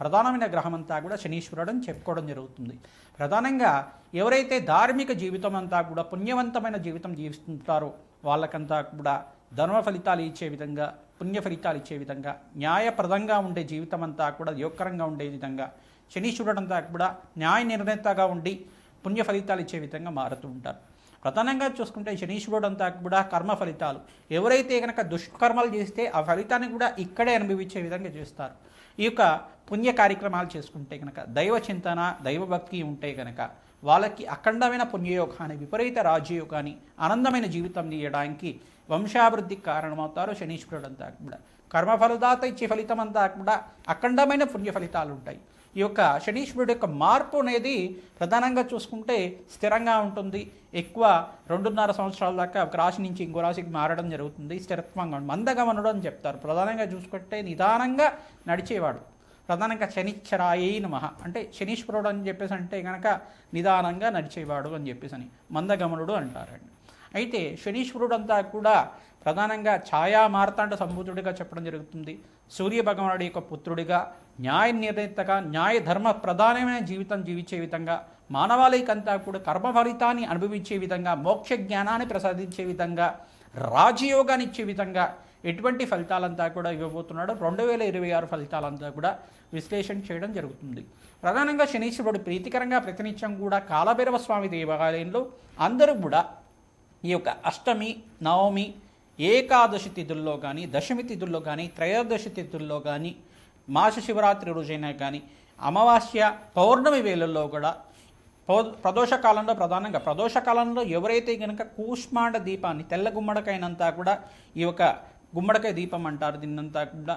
ప్రధానమైన గ్రహం అంతా కూడా శనీశ్వరుడు అని చెప్పుకోవడం జరుగుతుంది. ప్రధానంగా ఎవరైతే ధార్మిక జీవితం అంతా కూడా పుణ్యవంతమైన జీవితం జీవిస్తుంటారో వాళ్ళకంతా కూడా ధర్మ ఫలితాలు ఇచ్చే విధంగా పుణ్య ఫలితాలు ఇచ్చే విధంగా న్యాయప్రదంగా ఉండే జీవితం అంతా కూడా యోగకరంగా ఉండే విధంగా శనీశ్వరుడు అంతా కూడా న్యాయ నిర్ణేతగా ఉండి పుణ్య ఫలితాలు ఇచ్చే విధంగా మారుతూ ఉంటారు. ప్రధానంగా చూసుకుంటే శనీశ్వరుడు అంతా కూడా కర్మ ఫలితాలు. ఎవరైతే కనుక దుష్కర్మలు చేస్తే ఆ ఫలితాన్ని కూడా ఇక్కడే అనుభవించే విధంగా చేస్తారు. ఈ యొక్క పుణ్య కార్యక్రమాలు చేసుకుంటే కనుక దైవ చింతన దైవభక్తి ఉంటే కనుక వాళ్ళకి అఖండమైన పుణ్యయోగాన్ని విపరీత రాజయోగాన్ని ఆనందమైన జీవితం తీయడానికి వంశాభివృద్ధికి కారణమవుతారు శనీశ్వరుడు అంతా కూడా. కర్మఫలదాత ఇచ్చే ఫలితం అంతా కూడా అఖండమైన పుణ్య ఫలితాలు ఉంటాయి. ఈ యొక్క శనీశ్వరుడు యొక్క మార్పు అనేది ప్రధానంగా చూసుకుంటే స్థిరంగా ఉంటుంది. ఎక్కువ రెండున్నర సంవత్సరాల దాకా ఒక రాశి నుంచి ఇంకో రాశికి మారడం జరుగుతుంది. స్థిరత్వంగా మందగమనుడు అని చెప్తారు. ప్రధానంగా చూసుకుంటే నిదానంగా నడిచేవాడు. ప్రధానంగా శనిచ్చరాయి నమః. అంటే శనీశ్వరుడు అని చెప్పేసి అంటే కనుక నిదానంగా నడిచేవాడు అని చెప్పేసి అని మందగమనుడు అంటారండి. అయితే శనీశ్వరుడు అంతా కూడా ప్రధానంగా ఛాయా మార్తాండ సంభూతుడిగా చెప్పడం జరుగుతుంది. సూర్య భగవానుడి యొక్క పుత్రుడిగా న్యాయ నిర్ణేతగా న్యాయ ధర్మ ప్రధానమైన జీవితం జీవించే విధంగా మానవాళికంతా కూడా కర్మ ఫలితాన్ని అనుభవించే విధంగా మోక్ష జ్ఞానాన్ని ప్రసాదించే విధంగా రాజయోగాన్ని ఇచ్చే విధంగా ఎటువంటి ఫలితాలంతా కూడా ఇవ్వబోతున్నాడు రెండు వేల ఇరవై ఆరు ఫలితాలంతా కూడా విశ్లేషణ చేయడం జరుగుతుంది. ప్రధానంగా శనీశ్వరుడు ప్రీతికరంగా ప్రతినిత్యం కూడా కాలభైరవ స్వామి దేవాలయంలో అందరూ కూడా ఈ యొక్క అష్టమి నవమి ఏకాదశి తిథుల్లో కానీ దశమి తిథుల్లో కానీ త్రయోదశి తిథుల్లో కానీ మాస శివరాత్రి రోజైనా కానీ అమావాస్య పౌర్ణమి వేళల్లో కూడా పౌ- ప్రదోష కాలంలో ప్రధానంగా ప్రదోష కాలంలో ఎవరైతే కనుక కూష్మాండ దీపాన్ని తెల్ల గుమ్మడికైనంతా కూడా ఈ యొక్క గుమ్మడికాయ దీపం అంటారు దీన్నంతా కూడా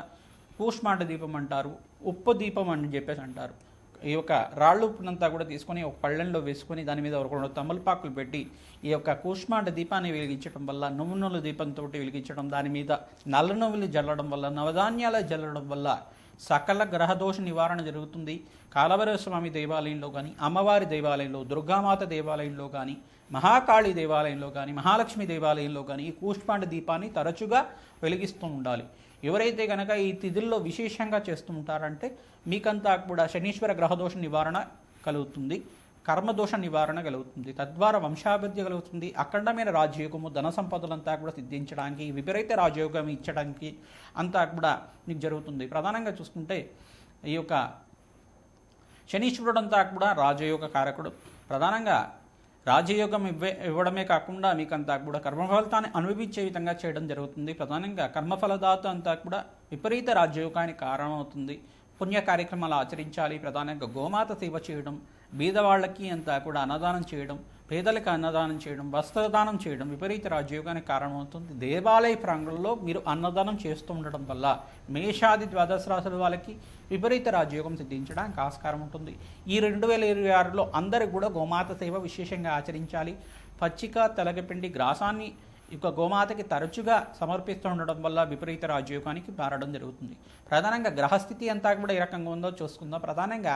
కూష్మాండ దీపం అంటారు ఉప్పు దీపం అని చెప్పేసి అంటారు. ఈ యొక్క రాళ్ళు ఉప్పునంతా కూడా తీసుకొని ఒక పళ్ళెంలో వేసుకొని దాని మీద ఒక రెండు తమలపాకులు పెట్టి ఈ యొక్క కూష్మాండ దీపాన్ని వెలిగించడం వల్ల నువ్వు నూనె దీపంతో వెలిగించడం దాని మీద నల్ల నువ్వులు జల్లడం వల్ల నవధాన్యాలు జల్లడం వల్ల సకల గ్రహదోష నివారణ జరుగుతుంది. కాలభైరవ స్వామి దేవాలయంలో కానీ అమ్మవారి దేవాలయంలో దుర్గామాత దేవాలయంలో కానీ మహాకాళి దేవాలయంలో కానీ మహాలక్ష్మి దేవాలయంలో కానీ ఈ కూష్పాండ దీపాన్ని తరచుగా వెలిగిస్తూ ఉండాలి. ఎవరైతే కనుక ఈ తిథుల్లో విశేషంగా చేస్తూ ఉంటారంటే మీకంతా కూడా శనీశ్వర గ్రహదోష నివారణ కలుగుతుంది. కర్మదోష నివారణ కలుగుతుంది. తద్వారా వంశాభివృద్ధి కలుగుతుంది. అఖండమైన రాజయోగము ధన సంపదలంతా కూడా సిద్ధించడానికి విపరీత రాజయోగం ఇచ్చడానికి అంతా కూడా మీకు జరుగుతుంది. ప్రధానంగా చూసుకుంటే ఈ యొక్క శనీశ్వరుడు అంతా కూడా రాజయోగ కారకుడు. ప్రధానంగా రాజయోగం ఇవ్వే ఇవ్వడమే కాకుండా మీకంతా కూడా కర్మఫలితాన్ని అనుభవించే విధంగా చేయడం జరుగుతుంది. ప్రధానంగా కర్మఫలదాత అంతా కూడా విపరీత రాజయోగానికి కారణమవుతుంది. పుణ్య కార్యక్రమాలు ఆచరించాలి. ప్రధానంగా గోమాత సేవ చేయడం బీదవాళ్ళకి అంతా కూడా అన్నదానం చేయడం పేదలకు అన్నదానం చేయడం వస్త్రదానం చేయడం విపరీత రాజయోగానికి కారణమవుతుంది. దేవాలయ ప్రాంగణంలో మీరు అన్నదానం చేస్తూ ఉండడం వల్ల మేషాది ద్వాదశ రాశుల వాళ్ళకి విపరీత రాజయోగం సిద్ధించడానికి ఆస్కారం ఉంటుంది. ఈ రెండు వేల ఇరవై ఆరులో అందరూ కూడా గోమాత సేవ విశేషంగా ఆచరించాలి. పచ్చిక తెలగపిండి గ్రాసాన్ని యొక్క గోమాతకి తరచుగా సమర్పిస్తూ ఉండడం వల్ల విపరీత రాజయోగానికి మారడం జరుగుతుంది. ప్రధానంగా గ్రహస్థితి అంతా కూడా ఏ రకంగా ఉందో చూసుకుందాం. ప్రధానంగా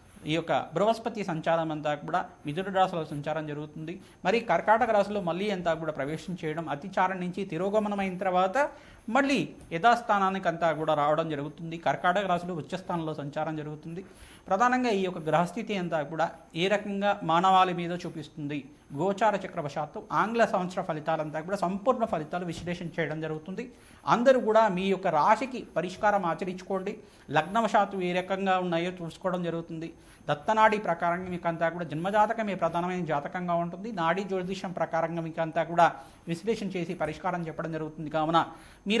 ఈ యొక్క బృహస్పతి సంచారం అంతా కూడా మిథున రాశిలో సంచారం జరుగుతుంది. మరి కర్కాటక రాశిలో మళ్ళీ అంతా కూడా ప్రవేశం చేయడం అతిచారం నుంచి తిరోగమనమైన తర్వాత మళ్ళీ యథాస్థానానికి అంతా కూడా రావడం జరుగుతుంది. కర్కాటక రాశిలో ఉచ్చస్థానంలో సంచారం జరుగుతుంది. ప్రధానంగా ఈ యొక్క గ్రహస్థితి అంతా కూడా ఏ రకంగా మానవాళి మీద చూపిస్తుంది? గోచార చక్రవశాత్తు ఆంగ్ల సంవత్సర ఫలితాలంతా కూడా సంపూర్ణ ఫలితాలు విశ్లేషణ చేయడం జరుగుతుంది. అందరూ కూడా మీ యొక్క రాశికి పరిష్కారం ఆచరించుకోండి. లగ్నవశాత్తు ఏ రకంగా ఉన్నాయో చూసుకోవడం జరుగుతుంది. దత్తనాడి ప్రకారంగా మీకు అంతా కూడా జన్మజాతకమే ప్రధానమైన జాతకంగా ఉంటుంది. నాడీ జ్యోతిషం ప్రకారంగా మీకు అంతా కూడా విశ్లేషణ చేసి పరిష్కారం చెప్పడం జరుగుతుంది. కావున మీరు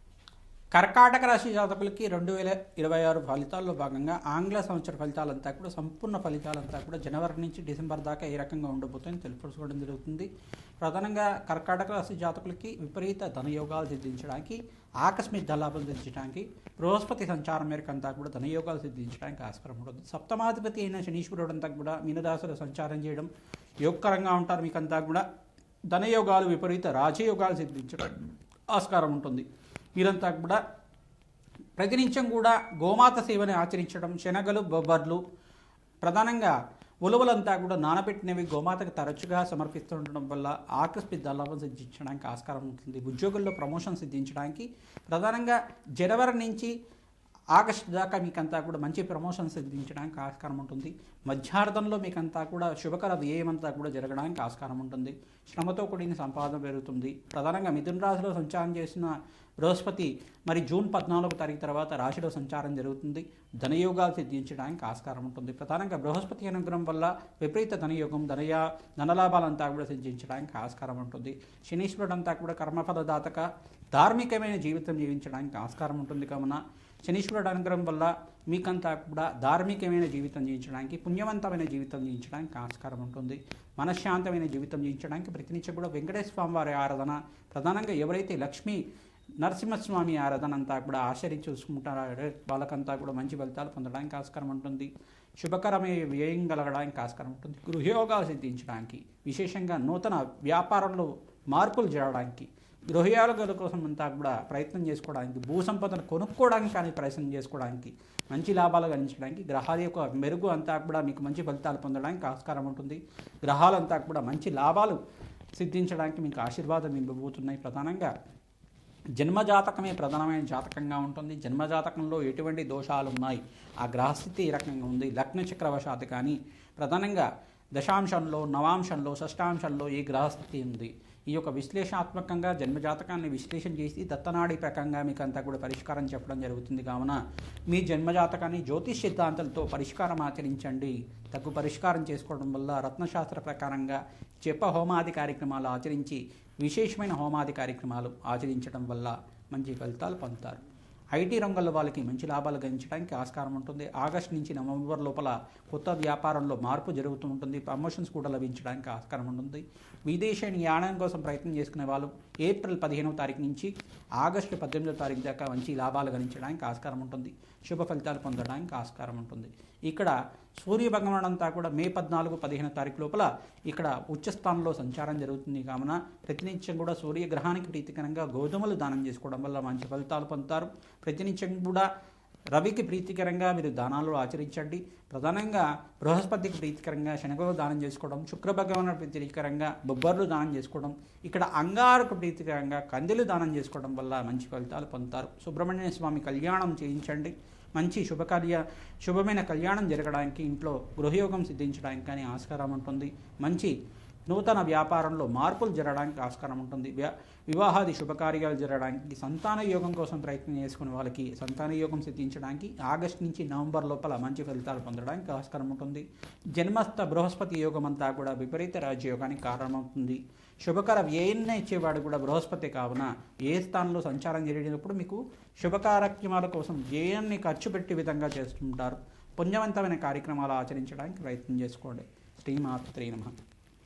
కర్కాటక రాశి జాతకులకి రెండు వేల ఇరవై ఆరు ఫలితాల్లో భాగంగా ఆంగ్ల సంవత్సర ఫలితాలంతా కూడా సంపూర్ణ ఫలితాలంతా కూడా జనవరి నుంచి డిసెంబర్ దాకా ఏ రకంగా ఉండబోతుందని తెలుసుకోవడం జరుగుతుంది. ప్రధానంగా కర్కాటక రాశి జాతకులకి విపరీత ధనయోగాలు సిద్ధించడానికి ఆకస్మిక ధలాభం సిద్ధించడానికి బృహస్పతి సంచారం మేరకు అంతా కూడా ధనయోగాలు సిద్ధించడానికి ఆస్కారం ఉంటుంది. సప్తమాధిపతి అయిన శనీశ్వరుడు అంతా కూడా మీనదాసులు సంచారం చేయడం యోగకరంగా ఉంటారు మీకంతా కూడా. ధనయోగాలు విపరీత రాజయోగాలు సిద్ధించడం ఆస్కారం ఉంటుంది. వీరంతా కూడా ప్రతినిత్యం కూడా గోమాత సేవని ఆచరించడం శనగలు బొబ్బర్లు ప్రధానంగా ఉలవలంతా కూడా నానబెట్టినవి గోమాతకు తరచుగా సమర్పిస్తుండడం వల్ల ఆకస్మిక దళాభం సిద్ధించడానికి ఆస్కారం ఉంటుంది. ఉద్యోగుల్లో ప్రమోషన్ సిద్ధించడానికి ప్రధానంగా జనవరి నుంచి ఆగస్టు దాకా మీకంతా కూడా మంచి ప్రమోషన్ సిద్ధించడానికి ఆస్కారం ఉంటుంది. మధ్యార్థంలో మీకంతా కూడా శుభకర వ్యయమంతా కూడా జరగడానికి ఆస్కారం ఉంటుంది. శ్రమతో కూడిన సంపాదన పెరుగుతుంది. ప్రధానంగా మిథున రాశిలో సంచారం చేసిన బృహస్పతి మరి జూన్ పద్నాలుగు తారీఖు తర్వాత రాశిలో సంచారం జరుగుతుంది. ధనయోగాలు సిద్ధించడానికి ఆస్కారం ఉంటుంది. ప్రధానంగా బృహస్పతి అనుగ్రహం వల్ల విపరీత ధనయోగం ధనయా ధనలాభాలంతా కూడా సిద్ధించడానికి ఆస్కారం ఉంటుంది. శనీశ్వరుడు అంతా కూడా కర్మఫలదాతక ధార్మికమైన జీవితం జీవించడానికి ఆస్కారం ఉంటుంది. కావున శనీశ్వరుడు అనుగ్రహం వల్ల మీకంతా కూడా ధార్మికమైన జీవితం జీవించడానికి పుణ్యవంతమైన జీవితం జీవించడానికి ఆస్కారం ఉంటుంది. మనశ్శాంతమైన జీవితం జీవించడానికి ప్రతినిత్యం కూడా వెంకటేశ్వర స్వామి వారి ఆరాధన ప్రధానంగా ఎవరైతే లక్ష్మీ నరసింహస్వామి ఆరాధన అంతా కూడా ఆచరించి చూసుకుంటారు వాళ్ళకంతా కూడా మంచి ఫలితాలు పొందడానికి ఆస్కారం ఉంటుంది. శుభకరమైన వ్యయం కలగడానికి ఆస్కారం ఉంటుంది. గృహయోగాలు సిద్ధించడానికి విశేషంగా నూతన వ్యాపారంలో మార్పులు జరగడానికి గృహయోగాల కోసం అంతా కూడా ప్రయత్నం చేసుకోవడానికి భూ సంపదను కొనుక్కోవడానికి కానీ ప్రయత్నం చేసుకోవడానికి మంచి లాభాలు గణించడానికి గ్రహాల యొక్క మెరుగు అంతా కూడా మీకు మంచి ఫలితాలు పొందడానికి ఆస్కారం ఉంటుంది. గ్రహాలంతా కూడా మంచి లాభాలు సిద్ధించడానికి మీకు ఆశీర్వాదం ఇవ్వబోతున్నాయి ప్రధానంగా. జన్మజాతకమే ప్రధానమైన జాతకంగా ఉంటుంది. జన్మజాతకంలో ఎటువంటి దోషాలు ఉన్నాయి? ఆ గ్రహస్థితి ఈ రకంగా ఉంది? లగ్న చక్రవశాత్ కానీ ప్రధానంగా దశాంశంలో నవాంశంలో షష్టాంశంలో ఈ గ్రహస్థితి ఉంది? ఈ యొక్క విశ్లేషణాత్మకంగా జన్మజాతకాన్ని విశ్లేషణ చేసి దత్తనాడి ప్రకంగా మీకు అంతా కూడా పరిష్కారం చెప్పడం జరుగుతుంది. కావున మీ జన్మజాతకాన్ని జ్యోతిష్ సిద్ధాంతాలతో పరిష్కారం ఆచరించండి. తగ్గు పరిష్కారం చేసుకోవడం వల్ల రత్నశాస్త్ర ప్రకారంగా చెప్ప హోమాది కార్యక్రమాలు ఆచరించి విశేషమైన హోమాది కార్యక్రమాలు ఆచరించడం వల్ల మంచి ఫలితాలు పొందుతారు. ఐటీ రంగంలో వాళ్ళకి మంచి లాభాలు గణించడానికి ఆస్కారం ఉంటుంది. ఆగస్ట్ నుంచి నవంబర్ లోపల కొత్త వ్యాపారంలో మార్పు జరుగుతూ ఉంటుంది. ప్రమోషన్స్ కూడా లభించడానికి ఆస్కారం ఉంటుంది. విదేశీ యానం కోసం ప్రయత్నం చేసుకునే వాళ్ళు ఏప్రిల్ పదిహేనవ తారీఖు నుంచి ఆగస్టు పద్దెనిమిదవ తారీఖు దాకా మంచి లాభాలు గణించడానికి ఆస్కారం ఉంటుంది. శుభ ఫలితాలు పొందడానికి ఆస్కారం ఉంటుంది. ఇక్కడ సూర్య భగవాన్ అంతా కూడా మే పద్నాలుగు పదిహేను తారీఖు లోపల ఇక్కడ ఉచ్చస్థానంలో సంచారం జరుగుతుంది. కావున ప్రతినిత్యం కూడా సూర్యగ్రహానికి ప్రీతికరంగా గోధుమలు దానం చేసుకోవడం వల్ల మంచి ఫలితాలు పొందుతారు. ప్రతినిత్యం కూడా రవికి ప్రీతికరంగా మీరు దానాలు ఆచరించండి. ప్రధానంగా బృహస్పతికి ప్రీతికరంగా శనగలు దానం చేసుకోవడం శుక్ర ప్రీతికరంగా బొబ్బర్లు దానం చేసుకోవడం ఇక్కడ అంగారకు ప్రీతికరంగా కందులు దానం చేసుకోవడం వల్ల మంచి ఫలితాలు పొందుతారు. సుబ్రహ్మణ్య స్వామి కళ్యాణం చేయించండి. మంచి శుభకార్య శుభమైన కళ్యాణం జరగడానికి ఇంట్లో గృహయోగం సిద్ధించడానికి కానీ ఆస్కారం ఉంటుంది. మంచి నూతన వ్యాపారంలో మార్పులు జరగడానికి ఆస్కారం ఉంటుంది. వ్యా వివాహాది శుభకార్యాలు జరగడానికి సంతాన యోగం కోసం ప్రయత్నం చేసుకునే వాళ్ళకి సంతాన యోగం సిద్ధించడానికి ఆగస్ట్ నుంచి నవంబర్ లోపల మంచి ఫలితాలు పొందడానికి ఆస్కారం ఉంటుంది. జన్మస్థ బృహస్పతి యోగం అంతా కూడా విపరీత రాజ్యయోగానికి కారణమవుతుంది. శుభకర వ్యయన్న ఇచ్చేవాడు కూడా బృహస్పతి కావున ఏ స్థానంలో సంచారం జరిగినప్పుడు మీకు శుభకార్యక్రమాల కోసం వ్యయాన్ని ఖర్చు పెట్టే విధంగా చేస్తుంటారు. పుణ్యవంతమైన కార్యక్రమాలు ఆచరించడానికి ప్రయత్నం చేసుకోండి. శ్రీమాత్రి నమ.